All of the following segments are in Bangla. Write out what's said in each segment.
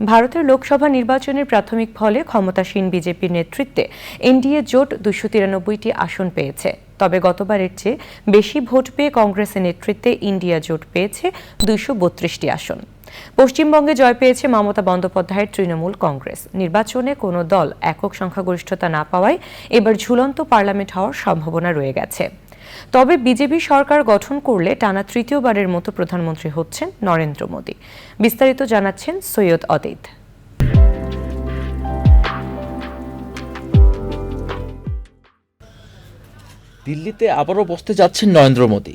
ভারতের লোকসভা নির্বাচনের প্রাথমিক ফলে ক্ষমতাসীন বিজেপির নেতৃত্বে এনডিএ জোট দুশো তিরানব্বইটি আসন পেয়েছে। তবে গতবারের চেয়ে বেশি ভোট পেয়ে কংগ্রেসের নেতৃত্বে ইন্ডিয়া জোট পেয়েছে দুইশো বত্রিশটি আসন। পশ্চিমবঙ্গে জয় পেয়েছে মমতা বন্দ্যোপাধ্যায়ের তৃণমূল কংগ্রেস। নির্বাচনে কোনো দল একক সংখ্যাগরিষ্ঠতা না পাওয়ায় এবার ঝুলন্ত পার্লামেন্ট হওয়ার সম্ভাবনা রয়ে গেছে। তবে বিজেপি সরকার গঠন করলে টানা তৃতীয়বারের মতো প্রধানমন্ত্রী হচ্ছেন নরেন্দ্র মোদী। বিস্তারিত জানাচ্ছেন সৈয়দ অদিত দিল্লিতে আবারও বসতে যাচ্ছেন নরেন্দ্র মোদী।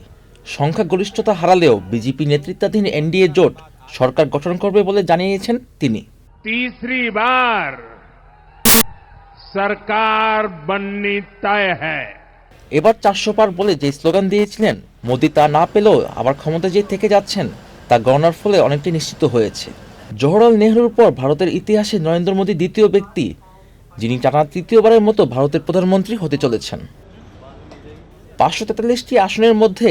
সংখ্যাগরিষ্ঠতা হারালেও বিজেপি নেতৃত্বাধীন এনডিএ জোট সরকার গঠন করবে বলে জানিয়েছেন তিনি। তিসরি সরকার বননি তয় হ্যায়। এবার চারশো পার বলে যে স্লোগান দিয়েছিলেন, মোদী তা না পেলেও আবার ক্ষমতা যে থেকে যাচ্ছেন, তা গণনার ফলে অনেকটি নিশ্চিত হয়েছে। জওহরলাল নেহরুর পর ভারতের ইতিহাসে নরেন্দ্র মোদী দ্বিতীয় ব্যক্তি, যিনি টানা তৃতীয়বারের মতো ভারতের প্রধানমন্ত্রী হতে চলেছেন। পাঁচশো তেতাল্লিশটি আসনের মধ্যে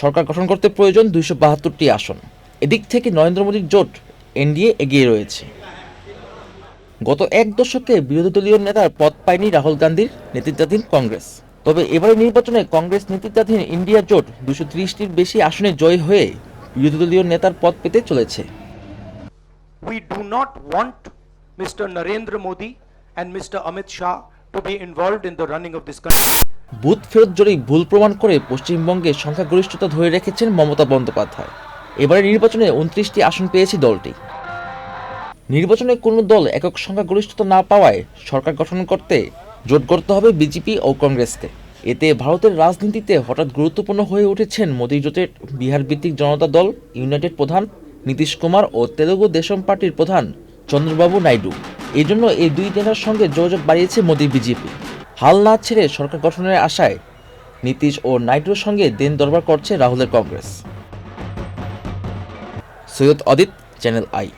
সরকার গঠন করতে প্রয়োজন দুইশো বাহাত্তরটি আসন। এদিক থেকে নরেন্দ্র মোদীর জোট এনডিএ এগিয়ে রয়েছে। গত এক দশকে বিরোধী দলীয় নেতার পদ পায়নি রাহুল গান্ধীর নেতৃত্বাধীন কংগ্রেস। তবে এবারের নির্বাচনে কংগ্রেস নেতৃত্বাধীন ইন্ডিয়া জোট দুশো ত্রিশটির বেশি আসনে জয় হয়ে বিরোধী দলীয় নেতার পদ পেতে চলেছে We do not want Mr. Narendra Modi and Mr. Amit Shah to be involved in the running of this country. Booth ফেরত জরিপ ভুল প্রমাণ করে পশ্চিমবঙ্গে সংখ্যাগরিষ্ঠতা ধরে রেখেছেন মমতা বন্দ্যোপাধ্যায় এবারে নির্বাচনে উনত্রিশটি আসন পেয়েছে দলটি নির্বাচনে কোনো দল একক সংখ্যাগরিষ্ঠতা না পাওয়ায় সরকার গঠন করতে জোট করতে হবে বিজেপি ও কংগ্রেসকে এতে ভারতের রাজনীতিতে হঠাৎ গুরুত্বপূর্ণ হয়ে উঠেছেন মোদী জোটের বিহার ভিত্তিক জনতা দল, ইউনাইটেড প্রধান নীতিশ কুমার ও তেলুগু দেশম পার্টির প্রধান চন্দ্রবাবু নাইডু। এই জন্য এই দুই নেতার সঙ্গে যোগাযোগ বাড়িয়েছে মোদী বিজেপি। হাল না ছেড়ে সরকার গঠনের আশায় নীতিশ ও নাইডুর সঙ্গে দেন দরবার করছে রাহুলের Congress. Syed Adit, channel I.